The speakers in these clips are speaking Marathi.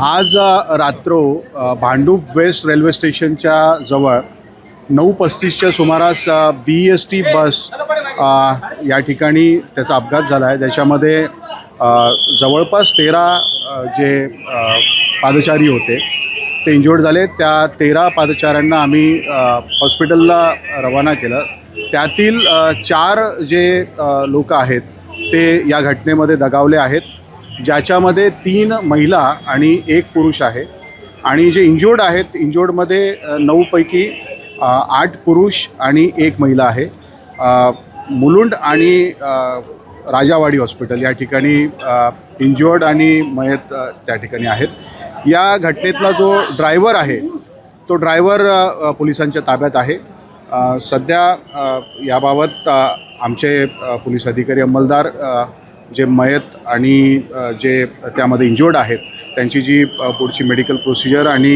आज रात्रो भांडूप वेस्ट रेल्वे स्टेशनच्या जवळ नऊ पस्तीसच्या सुमारास बी एस टी बस या ठिकाणी त्याचा अपघात झाला आहे ज्याच्यामध्ये जवळपास तेरा जे पादचारी होते ते इंजोर्ड झाले. त्या तेरा पादचाऱ्यांना आम्ही हॉस्पिटलला रवाना केलं. त्यातील चार जे लोक आहेत ते या घटनेमध्ये दगावले आहेत. ज्याच्यामध्ये तीन महिला आणि एक पुरुष आहे. आणि जे इंजोर्ड आहेत इंजोर्डमध्ये नऊपैकी आठ पुरुष आणि एक महिला आहे. मुलुंड आणि राजावाडी हॉस्पिटल या ठिकाणी इंजोर्ड आणि मयत त्या ठिकाणी आहेत. या घटनेतला जो ड्रायव्हर आहे तो ड्रायव्हर पोलिसांच्या ताब्यात आहे. सध्या याबाबत आमचे पोलीस अधिकारी अंमलदार जे मयत आणि जे त्यामध्ये इंजोर्ड आहेत त्यांची जी पुढची मेडिकल प्रोसिजर आणि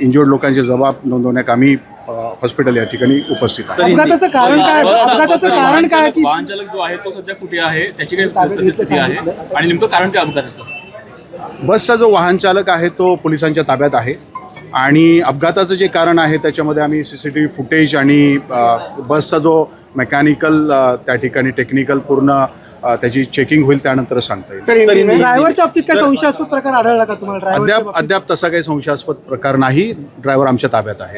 इंजोर्ड लोकांचे जबाब नोंदवण्याकामी अ, हॉस्पिटल या ठिकाणी उपस्थित आहे अपघाताचं कारण काय? अपघाताचं कारण काय की वाहन चालक जो आहे तो सध्या कुठे आहे? त्याची काही सद्यस्थिती आहे. आणि नेमकं कारण काय अपघाताचं? बसचा जो वाहन चालक आहे तो पोलिसांच्या ताब्यात आहे. आणि अपघाताचं जे कारण आहे त्याच्यामध्ये आम्ही C C T V footage आणि बसचा जो मेकॅनिकल त्या ठिकाणी टेक्निकल पूर्ण त्याची चेकिंग होईल त्यानंतरच सांगता येईल. ड्रायव्हरच्या बाबतीत काय संशयास्पद प्रकार आढळला का तुम्हाला? अद्याप अद्याप तसा काही संशयास्पद प्रकार नाही. ड्रायव्हर आमच्या ताब्यात आहे.